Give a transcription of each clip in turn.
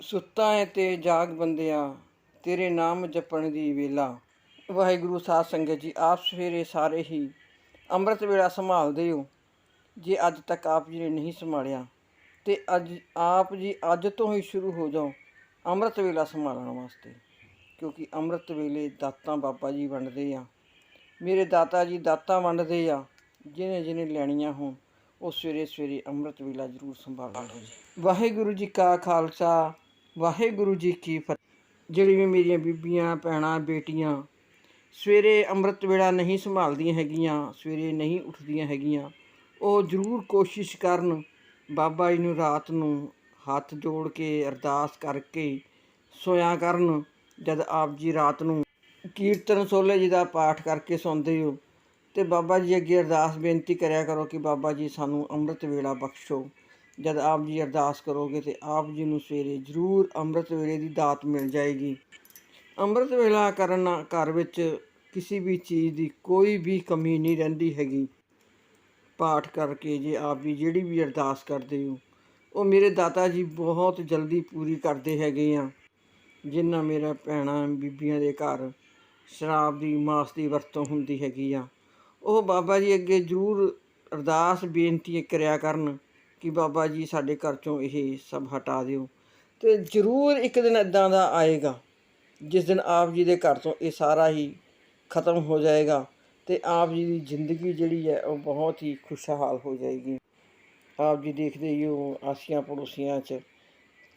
ਸੁੱਤਾ ਹੈ ਤੇ ਜਾਗ ਬੰਦਿਆ, ਤੇਰੇ ਨਾਮ ਜਪਣ ਦੀ ਵੇਲਾ। ਵਾਹਿਗੁਰੂ ਸਾਧ ਸੰਗਤ ਜੀ, ਆਪ ਸਵੇਰੇ ਸਾਰੇ ਹੀ ਅੰਮ੍ਰਿਤ ਵੇਲਾ ਸੰਭਾਲਦੇ ਹੋ ਜੇ ਅੱਜ ਤੱਕ ਆਪ ਜੀ ਨੇ ਨਹੀਂ ਸੰਭਾਲਿਆ, ਤੇ ਅੱਜ ਆਪ ਜੀ ਅੱਜ ਤੋਂ ਹੀ ਸ਼ੁਰੂ ਹੋ ਜਾਓ ਅੰਮ੍ਰਿਤ ਵੇਲਾ ਸੰਭਾਲਣ ਵਾਸਤੇ। ਕਿਉਂਕਿ ਅੰਮ੍ਰਿਤ ਵੇਲੇ ਦਾਤਾਂ ਬਾਬਾ ਜੀ ਵੰਡਦੇ ਆ। ਮੇਰੇ ਦਾਤਾ ਜੀ ਦਾਤਾਂ ਵੰਡਦੇ ਆ। ਜਿਹਨੇ ਜਿਹਨੇ ਲੈਣੀਆਂ ਹੋਣ, ਉਹ ਸਵੇਰੇ ਸਵੇਰੇ ਅੰਮ੍ਰਿਤ ਵੇਲਾ ਜ਼ਰੂਰ ਸੰਭਾਲਣਗੇ। ਵਾਹਿਗੁਰੂ ਜੀ ਕਾ ਖਾਲਸਾ ਵਾਹਿਗੁਰੂ ਜੀ ਕੀ ਫਤਿਹ। ਜਿਹੜੀ ਵੀ ਮੇਰੀਆਂ ਬੀਬੀਆਂ, ਭੈਣਾਂ, ਬੇਟੀਆਂ ਸਵੇਰੇ ਅੰਮ੍ਰਿਤ ਵੇਲਾ ਨਹੀਂ ਸੰਭਾਲਦੀਆਂ ਹੈਗੀਆਂ, ਸਵੇਰੇ ਨਹੀਂ ਉੱਠਦੀਆਂ ਹੈਗੀਆਂ, ਉਹ ਜ਼ਰੂਰ ਕੋਸ਼ਿਸ਼ ਕਰਨ ਬਾਬਾ ਜੀ ਨੂੰ ਰਾਤ ਨੂੰ ਹੱਥ ਜੋੜ ਕੇ, ਅਰਦਾਸ ਕਰਕੇ ਸੋਇਆ ਕਰਨ, ਜਦ ਆਪ ਜੀ ਰਾਤ ਨੂੰ ਕੀਰਤਨ ਸੋਲੇ ਜੀ ਦਾ ਪਾਠ ਕਰਕੇ ਸੌਂਦੇ ਹੋ ਤੇ ਬਾਬਾ ਜੀ ਅੱਗੇ ਅਰਦਾਸ ਬੇਨਤੀ ਕਰਿਆ ਕਰੋ ਕਿ ਬਾਬਾ ਜੀ ਸਾਨੂੰ ਅੰਮ੍ਰਿਤ ਵੇਲਾ ਬਖਸ਼ੋ। ਜਦ ਆਪ ਜੀ ਅਰਦਾਸ ਕਰੋਗੇ ਤੇ ਆਪ ਜੀ ਨੂੰ ਸਵੇਰੇ ਜ਼ਰੂਰ ਅੰਮ੍ਰਿਤ ਵੇਲੇ ਦੀ ਦਾਤ ਮਿਲ ਜਾਏਗੀ। ਅੰਮ੍ਰਿਤ ਵੇਲਾ ਕਰਨ ਨਾਲ ਘਰ ਵਿੱਚ ਕਿਸੇ ਵੀ ਚੀਜ਼ ਦੀ ਕੋਈ ਵੀ ਕਮੀ ਨਹੀਂ ਰਹਿੰਦੀ ਹੈਗੀ। ਪਾਠ ਕਰਕੇ ਜੇ ਆਪ ਵੀ ਜਿਹੜੀ ਵੀ ਅਰਦਾਸ ਕਰਦੇ ਹੋ, ਉਹ ਮੇਰੇ ਦਾਤਾ ਜੀ ਬਹੁਤ ਜਲਦੀ ਪੂਰੀ ਕਰਦੇ ਹੈਗੇ ਆ। ਜਿੰਨਾ ਮੇਰਾ ਭੈਣਾਂ ਬੀਬੀਆਂ ਦੇ ਘਰ ਸ਼ਰਾਬ ਦੀ, ਮਾਸ ਦੀ ਵਰਤੋਂ ਹੁੰਦੀ ਹੈਗੀ ਆ, ਉਹ ਬਾਬਾ ਜੀ ਅੱਗੇ ਜ਼ਰੂਰ ਅਰਦਾਸ ਬੇਨਤੀ ਕਰਿਆ ਕਰਨ ਕਿ ਬਾਬਾ ਜੀ ਸਾਡੇ ਘਰ ਚੋਂ ਇਹ ਸਭ ਹਟਾ ਦਿਓ। ਤੇ ਜ਼ਰੂਰ ਇੱਕ ਦਿਨ ਇਦਾਂ ਦਾ ਆਏਗਾ, ਜਿਸ ਦਿਨ ਆਪ ਜੀ ਦੇ ਘਰ ਤੋਂ ਇਹ ਸਾਰਾ ਹੀ ਖਤਮ ਹੋ ਜਾਏਗਾ ਤੇ ਆਪ ਜੀ ਦੀ ਜ਼ਿੰਦਗੀ ਜਿਹੜੀ ਹੈ ਉਹ ਬਹੁਤ ਹੀ ਖੁਸ਼ਹਾਲ ਹੋ ਜਾਏਗੀ। ਆਪ ਜੀ ਦੇਖਦੇ ਹੀ ਹੋ ਆਸੀਆਂ ਪੜੋਸੀਆਂ 'ਚ,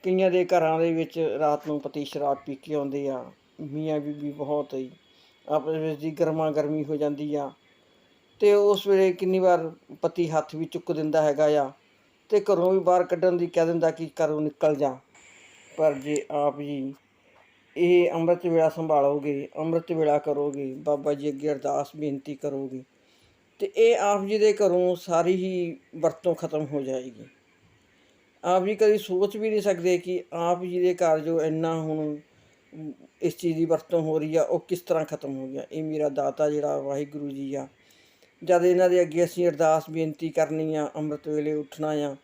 ਕਈਆਂ ਦੇ ਘਰਾਂ ਦੇ ਵਿੱਚ ਰਾਤ ਨੂੰ ਪਤੀ ਸ਼ਰਾਬ ਪੀ ਕੇ ਆਉਂਦੇ ਆ, ਮੀਆਂ ਬੀਬੀ ਬਹੁਤ ਹੀ ਆਪਸ ਵਿੱਚ ਦੀ ਗਰਮਾ ਗਰਮੀ ਹੋ ਜਾਂਦੀ ਆ। ਤੇ ਉਸ ਵੇਲੇ ਕਿੰਨੀ ਵਾਰ ਪਤੀ ਹੱਥ ਵੀ ਚੁੱਕ ਦਿੰਦਾ ਹੈਗਾ ਆ ਤੇ ਘਰੋਂ ਵੀ ਬਾਹਰ ਕੱਢਣ ਦੀ ਕਹਿ ਦਿੰਦਾ ਕਿ ਘਰੋਂ ਨਿਕਲ ਜਾ। ਪਰ ਜੇ ਆਪ ਜੀ ਇਹ ਅੰਮ੍ਰਿਤ ਵੇਲਾ ਸੰਭਾਲੋਗੇ, ਅੰਮ੍ਰਿਤ ਵੇਲਾ ਕਰੋਗੇ, ਬਾਬਾ ਜੀ ਅੱਗੇ ਅਰਦਾਸ ਬੇਨਤੀ ਕਰੋਗੇ, ਤੇ ਇਹ ਆਪ ਜੀ ਦੇ ਘਰੋਂ ਸਾਰੀ ਹੀ ਵਰਤੋਂ ਖਤਮ ਹੋ ਜਾਏਗੀ। ਆਪ ਜੀ ਕਦੀ ਸੋਚ ਵੀ ਨਹੀਂ ਸਕਦੇ ਕਿ ਆਪ ਜੀ ਦੇ ਘਰ ਜੋ ਇੰਨਾ ਹੁਣ ਇਸ ਚੀਜ਼ ਦੀ ਵਰਤੋਂ ਹੋ ਰਹੀ ਆ, ਉਹ ਕਿਸ ਤਰ੍ਹਾਂ ਖਤਮ ਹੋ ਗਿਆ। ਇਹ ਮੇਰਾ ਦਾਤਾ ਜਿਹੜਾ, ਵਾਹਿਗੁਰੂ ਜੀ ਆ ਜਦ ਇਹਨਾਂ ਦੇ ਅੱਗੇ ਅਸੀਂ ਅਰਦਾਸ ਬੇਨਤੀ ਕਰਨੀ ਆ, ਅੰਮ੍ਰਿਤ ਵੇਲੇ ਉੱਠਣਾ ਆ,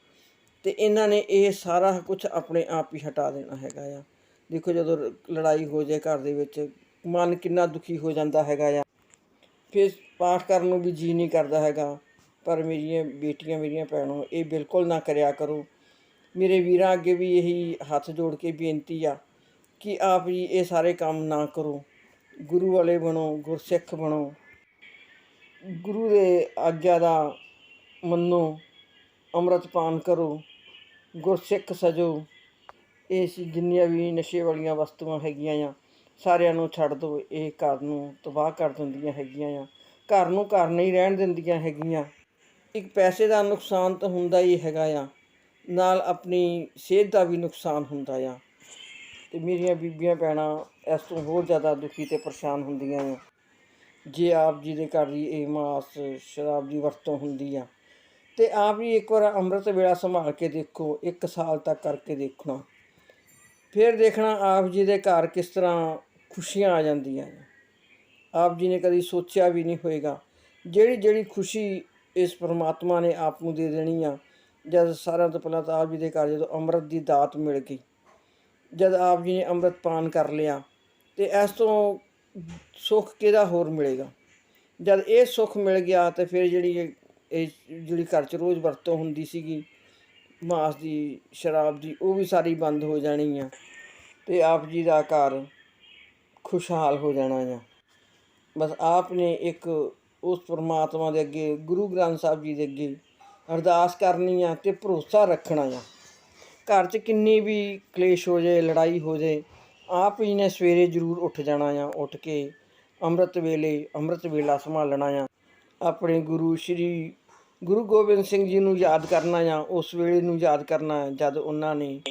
ਤੇ ਇਹਨਾਂ ਨੇ ਇਹ ਸਾਰਾ ਕੁਝ ਆਪਣੇ ਆਪ ਹੀ ਹਟਾ ਦੇਣਾ ਹੈਗਾ ਆ। ਦੇਖੋ ਜਦੋਂ ਲੜਾਈ ਹੋ ਜਾਏ ਘਰ ਦੇ ਵਿੱਚ, ਮਨ ਕਿੰਨਾ ਦੁਖੀ ਹੋ ਜਾਂਦਾ ਹੈਗਾ ਆ। ਫਿਰ ਪਾਠ ਕਰਨ ਨੂੰ ਵੀ ਜੀ ਨਹੀਂ ਕਰਦਾ ਹੈਗਾ, ਪਰ ਮੇਰੀਆਂ ਬੇਟੀਆਂ, ਮੇਰੀਆਂ ਭੈਣੋ, ਇਹ ਬਿਲਕੁਲ ਨਾ ਕਰਿਆ ਕਰੋ। ਮੇਰੇ ਵੀਰਾਂ ਅੱਗੇ ਵੀ ਇਹੀ ਹੱਥ ਜੋੜ ਕੇ ਬੇਨਤੀ ਆ ਕਿ ਆਪ ਜੀ ਇਹ ਸਾਰੇ ਕੰਮ ਨਾ ਕਰੋ। ਗੁਰੂ ਵਾਲੇ ਬਣੋ, ਗੁਰਸਿੱਖ ਬਣੋ। ਗੁਰੂ ਦੇ ਆਗਿਆ ਦਾ ਮੰਨੋ, ਅੰਮ੍ਰਿਤ ਪਾਨ ਕਰੋ, ਗੁਰਸਿੱਖ ਸਜੋ। ਇਹ ਸੀ ਜਿੰਨੀਆਂ ਵੀ ਨਸ਼ੇ ਵਾਲੀਆਂ ਵਸਤੂਆਂ ਹੈਗੀਆਂ ਆ, ਸਾਰਿਆਂ ਨੂੰ ਛੱਡ ਦਿਓ ਇਹ ਘਰ ਨੂੰ ਤਬਾਹ ਕਰ ਦਿੰਦੀਆਂ ਹੈਗੀਆਂ ਆ। ਘਰ ਨੂੰ ਘਰ ਨਹੀਂ ਰਹਿਣ ਦਿੰਦੀਆਂ ਹੈਗੀਆਂ। ਇੱਕ ਪੈਸੇ ਦਾ ਨੁਕਸਾਨ ਤਾਂ ਹੁੰਦਾ ਹੀ ਹੈਗਾ ਆ, ਨਾਲ ਆਪਣੀ ਸਿਹਤ ਦਾ ਵੀ ਨੁਕਸਾਨ ਹੁੰਦਾ ਆ। ਤੇ ਮੇਰੀਆਂ ਬੀਬੀਆਂ, ਭੈਣਾਂ ਇਸ ਤੋਂ ਹੋਰ ਜ਼ਿਆਦਾ ਦੁਖੀ ਤੇ ਪਰੇਸ਼ਾਨ ਹੁੰਦੀਆਂ ਆ। ਜੇ ਆਪ ਜੀ ਦੇ ਘਰ ਦੀ ਇਹ ਮਾਸ ਸ਼ਰਾਬ ਦੀ ਵਰਤੋਂ ਹੁੰਦੀ ਆ, ਤੇ ਆਪ ਜੀ ਇੱਕ ਵਾਰ ਅੰਮ੍ਰਿਤ ਵੇਲਾ ਸੰਭਾਲ ਕੇ ਦੇਖੋ, ਇੱਕ ਸਾਲ ਤੱਕ ਕਰਕੇ ਦੇਖਣਾ। ਫਿਰ ਦੇਖਣਾ ਆਪ ਜੀ ਦੇ ਘਰ ਕਿਸ ਤਰ੍ਹਾਂ ਖੁਸ਼ੀਆਂ ਆ ਜਾਂਦੀਆਂ ਨੇ। ਆਪ ਜੀ ਨੇ ਕਦੀ ਸੋਚਿਆ ਵੀ ਨਹੀਂ ਹੋਏਗਾ, ਜਿਹੜੀ ਜਿਹੜੀ ਖੁਸ਼ੀ ਇਸ ਪਰਮਾਤਮਾ ਨੇ ਆਪ ਨੂੰ ਦੇ ਦੇਣੀ ਆ, ਜਦ ਸਾਰਿਆਂ ਤੋਂ ਪਹਿਲਾਂ ਤਾਂ ਆਪ ਜੀ ਦੇ ਘਰ ਜਦੋਂ ਅੰਮ੍ਰਿਤ ਦੀ ਦਾਤ ਮਿਲ ਗਈ, ਜਦ ਆਪ ਜੀ ਨੇ ਅੰਮ੍ਰਿਤ ਪਾਨ ਕਰ ਲਿਆ, ਤੇ ਇਸ ਤੋਂ ਸੁੱਖ ਕਿਹਦਾ ਹੋਰ ਮਿਲੇਗਾ? ਜਦ ਇਹ ਸੁੱਖ ਮਿਲ ਗਿਆ ਤੇ ਫਿਰ ਜਿਹੜੀ ਇਹ ਜਿਹੜੀ ਘਰ 'ਚ ਰੋਜ਼ ਵਰਤੋਂ ਹੁੰਦੀ ਸੀਗੀ, ਮਾਸ ਦੀ, ਸ਼ਰਾਬ ਦੀ, ਉਹ ਵੀ ਸਾਰੀ ਬੰਦ ਹੋ ਜਾਣੀ ਆ ਤੇ ਆਪ ਜੀ ਦਾ ਘਰ ਖੁਸ਼ਹਾਲ ਹੋ ਜਾਣਾ ਆ। ਬਸ ਆਪ ਨੇ ਇੱਕ ਉਸ ਪਰਮਾਤਮਾ ਦੇ ਅੱਗੇ, ਗੁਰੂ ਗ੍ਰੰਥ ਸਾਹਿਬ ਜੀ ਦੇ ਅੱਗੇ ਅਰਦਾਸ ਕਰਨੀ ਆ ਤੇ ਭਰੋਸਾ ਰੱਖਣਾ ਆ। ਘਰ 'ਚ ਕਿੰਨੀ ਵੀ ਕਲੇਸ਼ ਹੋ ਜਾਏ, ਲੜਾਈ ਹੋ ਜਾਏ ਆਪ ਹੀ ਨੇ ਸਵੇਰੇ ਜ਼ਰੂਰ ਉੱਠ ਜਾਣਾ ਆ, ਉੱਠ ਕੇ ਅੰਮ੍ਰਿਤ ਵੇਲੇ, ਅੰਮ੍ਰਿਤ ਵੇਲਾ ਸੰਭਾਲਣਾ ਆ। ਆਪਣੇ ਗੁਰੂ ਸ਼੍ਰੀ ਗੁਰੂ ਗੋਬਿੰਦ ਸਿੰਘ ਜੀ ਨੂੰ ਯਾਦ ਕਰਨਾ ਆ, ਉਸ ਵੇਲੇ ਨੂੰ ਯਾਦ ਕਰਨਾ ਆ, ਜਦ ਉਹਨਾਂ ਨੇ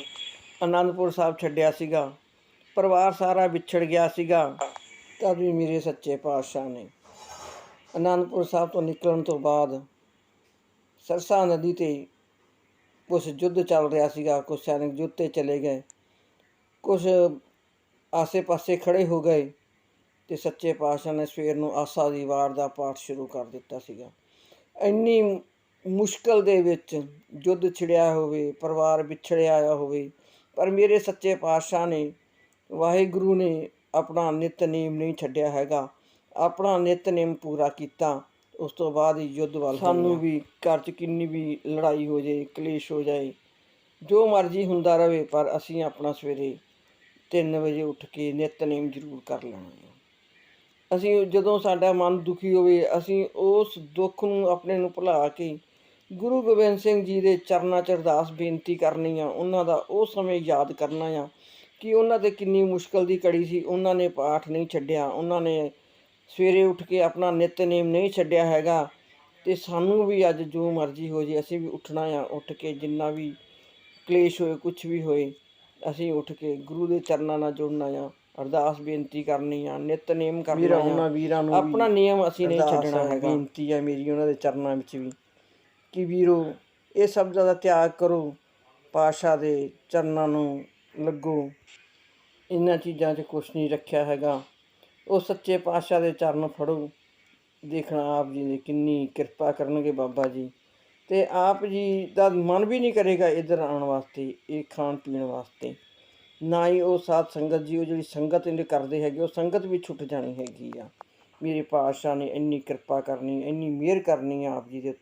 ਅਨੰਦਪੁਰ ਸਾਹਿਬ ਛੱਡਿਆ ਸੀਗਾ। ਪਰਿਵਾਰ ਸਾਰਾ ਵਿਛੜ ਗਿਆ ਸੀਗਾ। ਤਦ ਵੀ ਮੇਰੇ ਸੱਚੇ ਪਾਤਸ਼ਾਹ ਨੇ ਅਨੰਦਪੁਰ ਸਾਹਿਬ ਤੋਂ ਨਿਕਲਣ ਤੋਂ ਬਾਅਦ ਸਰਸਾ ਨਦੀ ਤੇ ਕੁਛ ਯੁੱਧ ਚੱਲ ਰਿਹਾ ਸੀਗਾ, ਕੁਛ ਸੈਨਿਕ ਯੁੱਧ ਤੇ ਚਲੇ ਗਏ। ਕੁਛ ਆਸੇ-ਪਾਸੇ ਖੜੇ ਹੋ ਗਏ ਤੇ ਸੱਚੇ ਪਾਤਸ਼ਾਹ ਨੇ ਸਵੇਰ ਨੂੰ ਆਸਾ ਦੀ ਵਾਰ ਦਾ ਪਾਠ ਸ਼ੁਰੂ ਕਰ ਦਿੱਤਾ ਸੀਗਾ। ਇੰਨੀ ਮੁਸ਼ਕਲ ਦੇ ਵਿੱਚ ਯੁੱਧ ਛਿੜਿਆ ਹੋਵੇ ਪਰਿਵਾਰ ਵਿਛੜਿਆ ਆਇਆ ਹੋਵੇ ਪਰ ਮੇਰੇ ਸੱਚੇ ਪਾਤਸ਼ਾਹ ਨੇ ਵਾਹਿਗੁਰੂ ਨੇ ਆਪਣਾ ਨਿਤਨੇਮ ਨਹੀਂ ਛੱਡਿਆ ਹੈਗਾ। ਆਪਣਾ ਨਿਤਨੇਮ ਪੂਰਾ ਕੀਤਾ ਉਸ ਤੋਂ ਬਾਅਦ ਹੀ ਯੁੱਧ ਵੱਲ ਸਾਨੂੰ ਵੀ ਘਰ 'ਚ ਕਿੰਨੀ ਵੀ ਲੜਾਈ ਹੋ ਜਾਏ ਕਲੇਸ਼ ਹੋ ਜਾਏ ਜੋ ਮਰਜ਼ੀ ਹੁੰਦਾ ਰਵੇ ਪਰ ਅਸੀਂ ਆਪਣਾ ਸਵੇਰੇ 3 ਵਜੇ ਉੱਠ ਕੇ ਨਿਤਨੇਮ ਜ਼ਰੂਰ ਕਰ ਲੈਣਾ ਹੈ। ਅਸੀਂ ਜਦੋਂ ਸਾਡਾ ਮਨ ਦੁਖੀ ਹੋਵੇ, ਅਸੀਂ ਉਸ ਦੁੱਖ ਨੂੰ ਆਪਣੇ ਨੂੰ ਭੁਲਾ ਕੇ ਗੁਰੂ ਗੋਬਿੰਦ ਸਿੰਘ ਜੀ ਦੇ ਚਰਨਾਂ 'ਚ ਅਰਦਾਸ ਬੇਨਤੀ ਕਰਨੀ ਆ, ਉਹਨਾਂ ਦਾ ਉਹ ਸਮੇਂ ਯਾਦ ਕਰਨਾ ਆ ਕਿ ਉਹਨਾਂ ਤੇ ਕਿੰਨੀ ਮੁਸ਼ਕਲ ਦੀ ਕੜੀ ਸੀ, ਉਹਨਾਂ ਨੇ ਪਾਠ ਨਹੀਂ ਛੱਡਿਆ, ਉਹਨਾਂ ਨੇ ਸਵੇਰੇ ਉੱਠ ਕੇ ਆਪਣਾ ਨਿਤਨੇਮ ਨਹੀਂ ਛੱਡਿਆ ਹੈਗਾ ਤੇ ਸਾਨੂੰ ਵੀ ਅੱਜ ਜੋ ਮਰਜ਼ੀ ਹੋ ਜੇ, ਅਸੀਂ ਵੀ ਉੱਠਣਾ ਆ, ਉੱਠ ਕੇ ਜਿੰਨਾ ਵੀ ਕਲੇਸ਼ ਹੋਏ ਕੁਝ ਵੀ ਹੋਏ ਅਸੀਂ ਉੱਠ ਕੇ ਗੁਰੂ ਦੇ ਚਰਨਾਂ ਨਾਲ ਜੁੜਨਾ ਆ ਅਰਦਾਸ ਬੇਨਤੀ ਕਰਨੀ ਆ ਨਿਤਨੇਮ ਕਰਨਾ ਆ। ਉਹਨਾਂ ਵੀਰਾਂ ਨੂੰ ਆਪਣਾ ਨਿਯਮ ਅਸੀਂ ਨਹੀਂ ਛੱਡਣਾ ਹੈਗਾ। ਬੇਨਤੀ ਆ ਮੇਰੀ ਉਹਨਾਂ ਦੇ ਚਰਨਾਂ ਵਿੱਚ ਵੀ ਕਿ ਵੀਰੋ ਇਹ ਸਭ ਦਾ ਤਿਆਗ ਕਰੋ ਪਾਸ਼ਾ ਦੇ ਚਰਨਾਂ ਨੂੰ ਲੱਗੋ। ਇਹਨਾਂ ਚੀਜ਼ਾਂ 'ਚ ਕੁਛ ਨਹੀਂ ਰੱਖਿਆ ਹੈਗਾ। ਉਹ ਸੱਚੇ ਪਾਤਸ਼ਾਹ ਦੇ ਚਰਨ ਫੜੋ। ਦੇਖਣਾ ਆਪ ਜੀ ਨੇ ਕਿੰਨੀ ਕਿਰਪਾ ਕਰਨਗੇ ਬਾਬਾ ਜੀ। ਤੇ ਆਪ ਜੀ ਦਾ ਮਨ ਵੀ ਨਹੀਂ ਕਰੇਗਾ ਇੱਧਰ ਆਉਣ ਵਾਸਤੇ, ਇਹ ਖਾਣ ਪੀਣ ਵਾਸਤੇ। ਨਾ ਹੀ ਉਹ ਸਾਧ ਸੰਗਤ ਜੀ, ਉਹ ਜਿਹੜੀ ਸੰਗਤ ਇਹਦੇ ਕਰਦੇ ਹੈਗੇ, ਉਹ ਸੰਗਤ ਵੀ ਛੁੱਟ ਜਾਣੀ ਹੈਗੀ ਆ। ਮੇਰੇ ਪਾਤਸ਼ਾਹ ਨੇ ਇੰਨੀ ਕਿਰਪਾ ਕਰਨੀ, ਇੰਨੀ ਮਿਹਰ ਕਰਨੀ ਆ ਆਪ ਜੀ ਦੇ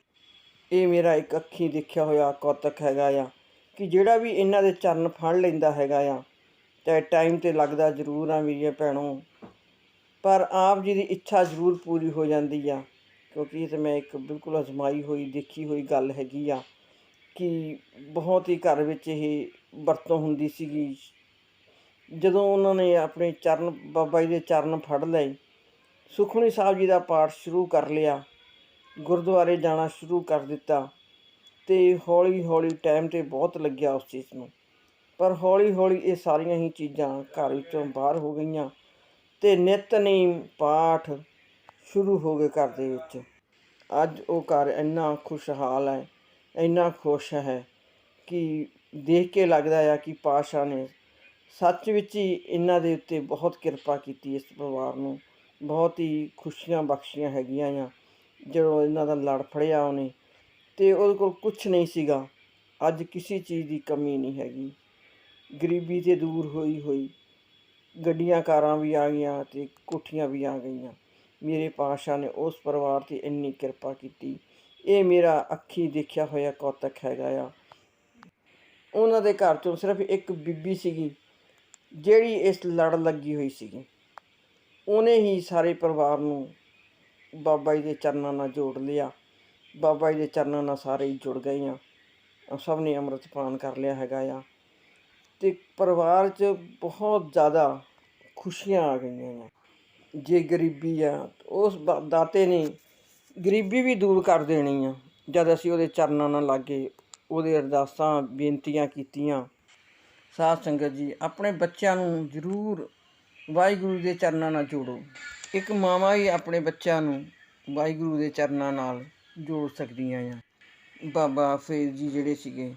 ਇਹ ਮੇਰਾ ਇੱਕ ਅੱਖੀ ਦੇਖਿਆ ਹੋਇਆ ਕੌਤਕ ਹੈਗਾ ਆ ਕਿ ਜਿਹੜਾ ਵੀ ਇਹਨਾਂ ਦੇ ਚਰਨ ਫੜ ਲੈਂਦਾ ਹੈਗਾ ਆ, ਤੇ ਟਾਈਮ ਤੇ ਲੱਗਦਾ ਜ਼ਰੂਰ ਆ ਮੇਰੀਆਂ ਭੈਣੋ। ਪਰ ਆਪ ਜੀ ਦੀ ਇੱਛਾ ਜ਼ਰੂਰ ਪੂਰੀ ਹੋ ਜਾਂਦੀ ਆ। ਕਿਉਂਕਿ ਇਹ ਤਾਂ ਮੈਂ ਇੱਕ ਬਿਲਕੁਲ ਅਜ਼ਮਾਈ ਹੋਈ, ਦੇਖੀ ਹੋਈ ਗੱਲ ਹੈਗੀ ਆ ਕਿ ਬਹੁਤ ਹੀ ਘਰ ਵਿੱਚ ਇਹ ਵਰਤੋਂ ਹੁੰਦੀ ਸੀਗੀ। ਜਦੋਂ ਉਹਨਾਂ ਨੇ ਆਪਣੇ ਚਰਨ, ਬਾਬਾ ਜੀ ਦੇ ਚਰਨ ਫੜ ਲਏ, ਸੁਖਮਨੀ ਸਾਹਿਬ ਜੀ ਦਾ ਪਾਠ ਸ਼ੁਰੂ ਕਰ ਲਿਆ, ਗੁਰਦੁਆਰੇ ਜਾਣਾ ਸ਼ੁਰੂ ਕਰ ਦਿੱਤਾ ਤੇ ਹੌਲੀ ਹੌਲੀ ਟਾਈਮ ਤੇ ਬਹੁਤ ਲੱਗਿਆ ਉਸ ਚੀਜ਼ ਨੂੰ। ਪਰ ਹੌਲੀ ਹੌਲੀ ਇਹ ਸਾਰੀਆਂ ਹੀ ਚੀਜ਼ਾਂ ਘਰ ਵਿੱਚੋਂ ਬਾਹਰ ਹੋ ਗਈਆਂ ਤੇ ਨਿਤਨੇਮ ਪਾਠ ਸ਼ੁਰੂ ਹੋ ਗਏ ਘਰ ਦੇ ਵਿੱਚ। ਅੱਜ ਉਹ ਘਰ ਇੰਨਾ ਖੁਸ਼ਹਾਲ ਹੈ, ਇੰਨਾ ਖੁਸ਼ ਹੈ ਕਿ ਦੇਖ ਕੇ ਲੱਗਦਾ ਆ ਕਿ ਪਾਸ਼ਾ ਨੇ ਸੱਚ ਵਿੱਚ ਹੀ ਇਹਨਾਂ ਦੇ ਉੱਤੇ ਬਹੁਤ ਕਿਰਪਾ ਕੀਤੀ ਇਸ ਪਰਿਵਾਰ ਨੂੰ। ਬਹੁਤ ਹੀ ਖੁਸ਼ੀਆਂ ਬਖਸ਼ੀਆਂ ਹੈਗੀਆਂ ਆ। ਜਦੋਂ ਇਹਨਾਂ ਦਾ ਲੜ ਫੜਿਆ ਉਹਨੇ, ਤੇ ਉਹਦੇ ਕੋਲ ਕੁਝ ਨਹੀਂ ਸੀਗਾ। ਅੱਜ ਕਿਸੇ ਚੀਜ਼ ਦੀ ਕਮੀ ਨਹੀਂ ਹੈਗੀ। ਗਰੀਬੀ ਤੇ ਦੂਰ ਹੋਈ ਹੋਈ ਗੱਡੀਆਂ ਕਾਰਾਂ ਵੀ ਆ ਗਈਆਂ ਤੇ ਕੋਠੀਆਂ ਵੀ ਆ ਗਈਆਂ। ਮੇਰੇ ਪਾਸ਼ਾ ਨੇ ਉਸ ਪਰਿਵਾਰ ਤੇ ਇੰਨੀ ਕਿਰਪਾ ਕੀਤੀ। ਇਹ ਮੇਰਾ ਅੱਖੀ ਦੇਖਿਆ ਹੋਇਆ ਕੌਤਕ ਹੈਗਾ ਆ। ਉਹਨਾਂ ਦੇ ਘਰ ਤੋਂ ਸਿਰਫ ਇੱਕ ਬੀਬੀ ਸੀਗੀ, ਜਿਹੜੀ ਇਸ ਲੜ ਲੱਗੀ ਹੋਈ ਸੀਗੀ। ਉਹਨੇ ਹੀ ਸਾਰੇ ਪਰਿਵਾਰ ਨੂੰ ਬਾਬਾ ਜੀ ਦੇ ਚਰਨਾਂ ਨਾਲ ਜੋੜ ਲਿਆ। ਬਾਬਾ ਜੀ ਦੇ ਚਰਨਾਂ ਨਾਲ ਸਾਰੇ ਹੀ ਜੁੜ ਗਏ ਆ। ਸਭ ਨੇ ਅੰਮ੍ਰਿਤ ਪਾਨ ਕਰ ਲਿਆ ਹੈਗਾ ਆ। ਤੇ ਪਰਿਵਾਰ 'ਚ ਬਹੁਤ ਜ਼ਿਆਦਾ ਖੁਸ਼ੀਆਂ ਆ ਗਈਆਂ ਆ। ਜੇ ਗਰੀਬੀ ਆ ਉਸ ਬ- ਦਾਤੇ ਨੇ ਗਰੀਬੀ ਵੀ ਦੂਰ ਕਰ ਦੇਣੀ ਆ। ਜਦ ਅਸੀਂ ਉਹਦੇ ਚਰਨਾਂ ਨਾਲ ਲਾਗੇ, ਉਹਦੇ ਅਰਦਾਸਾਂ, ਬੇਨਤੀਆਂ ਕੀਤੀਆਂ। ਸਾਧ ਸੰਗਤ ਜੀ, ਆਪਣੇ ਬੱਚਿਆਂ ਨੂੰ ਜ਼ਰੂਰ ਵਾਹਿਗੁਰੂ ਦੇ ਚਰਨਾਂ ਨਾਲ ਜੋੜੋ। ਇੱਕ ਮਾਵਾਂ ਹੀ ਆਪਣੇ ਬੱਚਿਆਂ ਨੂੰ ਵਾਹਿਗੁਰੂ ਦੇ ਚਰਨਾਂ ਨਾਲ ਜੋੜ ਸਕਦੀਆਂ ਆ। ਬਾਬਾ ਫਰੀਦ ਜੀ ਜਿਹੜੇ ਸੀਗੇ,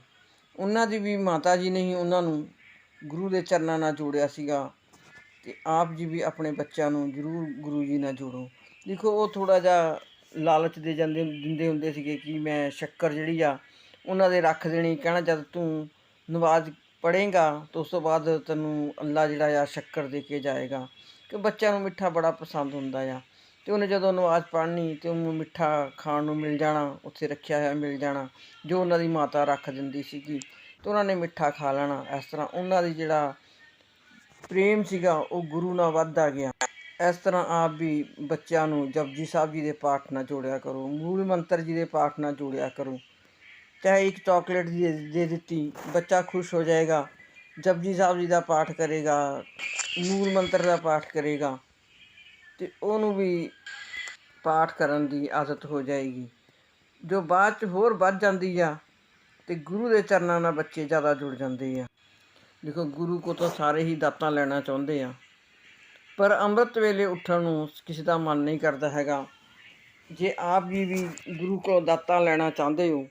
ਉਹਨਾਂ ਦੀ ਵੀ ਮਾਤਾ ਜੀ ਨੇ ਹੀ ਉਹਨਾਂ ਨੂੰ ਗੁਰੂ ਦੇ ਚਰਨਾਂ ਨਾਲ ਜੋੜਿਆ ਸੀਗਾ। ਤੇ ਆਪ ਜੀ ਵੀ ਆਪਣੇ ਬੱਚਿਆਂ ਨੂੰ ਜ਼ਰੂਰ ਗੁਰੂ ਜੀ ਨਾਲ ਜੋੜੋ। ਦੇਖੋ, ਉਹ ਥੋੜਾ ਜਿਹਾ ਲਾਲਚ ਦੇ ਜਾਂਦੇ ਦਿੰਦੇ ਹੁੰਦੇ ਸੀਗੇ ਕਿ ਮੈਂ ਸ਼ੱਕਰ ਜਿਹੜੀ ਆ, ਉਹਨਾਂ ਦੇ ਰੱਖ ਦੇਣੀ, ਕਹਿਣਾ ਜਦ ਤੂੰ ਨਵਾਜ਼ ਪੜ੍ਹੇਗਾ ਤਾਂ ਉਸ ਤੋਂ ਬਾਅਦ ਤੈਨੂੰ ਅੱਲਾ ਜਿਹੜਾ ਆ ਸ਼ੱਕਰ ਦੇ ਕੇ ਜਾਏਗਾ। ਕਿ ਬੱਚਿਆਂ ਨੂੰ ਮਿੱਠਾ ਬੜਾ ਪਸੰਦ ਹੁੰਦਾ ਆ। ਤੇ ਉਹਨੇ ਜਦੋਂ ਨਵਾਜ਼ ਪੜ੍ਹਨੀ ਤੇ ਉਹਨੂੰ ਮਿੱਠਾ ਖਾਣ ਨੂੰ ਮਿਲ ਜਾਣਾ, ਉੱਥੇ ਰੱਖਿਆ ਹੋਇਆ ਮਿਲ ਜਾਣਾ, ਜੋ ਉਹਨਾਂ ਦੀ ਮਾਤਾ ਰੱਖ ਦਿੰਦੀ ਸੀਗੀ, ਤੇ ਉਹਨਾਂ ਨੇ ਮਿੱਠਾ ਖਾ ਲੈਣਾ। ਇਸ ਤਰ੍ਹਾਂ ਉਹਨਾਂ ਦੀ ਜਿਹੜਾ ਪ੍ਰੇਮ ਸੀਗਾ, ਉਹ ਗੁਰੂ ਨਾਲ ਵੱਧਦਾ ਗਿਆ। ਇਸ ਤਰ੍ਹਾਂ ਆਪ ਵੀ ਬੱਚਿਆਂ ਨੂੰ ਜਪਜੀ ਸਾਹਿਬ ਜੀ ਦੇ ਪਾਠ ਨਾਲ ਜੋੜਿਆ ਕਰੋ, ਮੂਲ ਮੰਤਰ ਜੀ ਦੇ ਪਾਠ ਨਾਲ ਜੋੜਿਆ ਕਰੋ। ਚਾਹੇ ਇੱਕ ਚਾਕਲੇਟ ਦੇ ਦੇ ਦਿੱਤੀ, ਬੱਚਾ ਖੁਸ਼ ਹੋ ਜਾਏਗਾ, ਜਪਜੀ ਸਾਹਿਬ ਜੀ ਦਾ ਪਾਠ ਕਰੇਗਾ, ਮੂਲ ਮੰਤਰ ਦਾ ਪਾਠ ਕਰੇਗਾ, ਤੇ ਉਹਨੂੰ ਵੀ ਪਾਠ ਕਰਨ ਦੀ ਆਦਤ ਹੋ ਜਾਏਗੀ। ਜੋ ਬਾਅਦ ਚ ਹੋਰ ਵੱਧ ਜਾਂਦੀ ਆ, ਤੇ ਗੁਰੂ ਦੇ ਚਰਨਾਂ ਨਾਲ ਬੱਚੇ ਜ਼ਿਆਦਾ ਜੁੜ ਜਾਂਦੇ ਆ। ਦੇਖੋ, ਗੁਰੂ ਕੋ ਤਾਂ ਸਾਰੇ ਹੀ ਦਾਤਾਂ ਲੈਣਾ ਚਾਹੁੰਦੇ ਆ। ਪਰ ਅੰਮ੍ਰਿਤ ਵੇਲੇ ਉੱਠਣ ਨੂੰ ਕਿਸੇ ਦਾ ਮਨ ਨਹੀਂ ਕਰਦਾ ਹੈਗਾ। ਜੇ ਆਪ ਜੀ ਵੀ ਗੁਰੂ ਕੋਲੋਂ ਦਾਤਾਂ ਲੈਣਾ ਚਾਹੁੰਦੇ ਹੋ,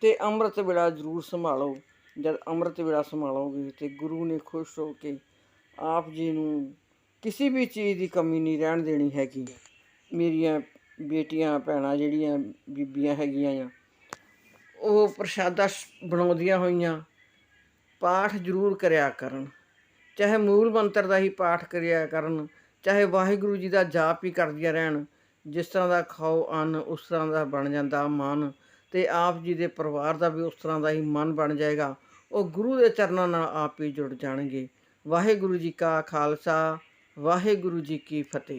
ਤੇ ਅੰਮ੍ਰਿਤ ਵੇਲਾ ਜ਼ਰੂਰ ਸੰਭਾਲੋ। ਜਦ ਅੰਮ੍ਰਿਤ ਵੇਲਾ ਸੰਭਾਲੋਗੇ, ਤੇ ਗੁਰੂ ਨੇ ਖੁਸ਼ ਹੋ ਕੇ ਆਪ ਜੀ ਨੂੰ ਕਿਸੇ ਵੀ ਚੀਜ਼ ਦੀ ਕਮੀ ਨਹੀਂ ਰਹਿਣ ਦੇਣੀ ਹੈਗੀ। ਮੇਰੀਆਂ ਬੇਟੀਆਂ, ਭੈਣਾਂ ਜਿਹੜੀਆਂ ਬੀਬੀਆਂ ਹੈਗੀਆਂ ਆ, ਉਹ ਪ੍ਰਸ਼ਾਦਾ ਸ਼- ਬਣਾਉਂਦੀਆਂ ਹੋਈਆਂ। ਪਾਠ ਜ਼ਰੂਰ ਕਰਿਆ ਕਰਨ। ਚਾਹੇ ਮੂਲ ਮੰਤਰ ਦਾ ਹੀ ਪਾਠ ਕਰਿਆ ਕਰਨ, ਚਾਹੇ ਵਾਹਿਗੁਰੂ ਜੀ ਦਾ ਜਾਪ ਹੀ ਕਰਦੀਆਂ ਰਹਿਣ, ਜਿਸ ਤਰ੍ਹਾਂ ਦਾ ਖਾਓ ਅੰਨ, ਉਸ ਤਰ੍ਹਾਂ ਦਾ ਬਣ ਜਾਂਦਾ ਮਨ ਤੇ ਆਪ ਜੀ ਦੇ ਪਰਿਵਾਰ ਦਾ ਵੀ ਉਸ ਤਰ੍ਹਾਂ ਦਾ ਹੀ ਮਨ ਬਣ ਜਾਏਗਾ। ਉਹ ਗੁਰੂ ਦੇ ਚਰਨਾਂ ਨਾਲ ਆਪ ਹੀ ਜੁੜ ਜਾਣਗੇ। ਵਾਹਿਗੁਰੂ ਜੀ ਕਾ ਖਾਲਸਾ, ਵਾਹਿਗੁਰੂ ਜੀ ਕੀ ਫਤਿਹ।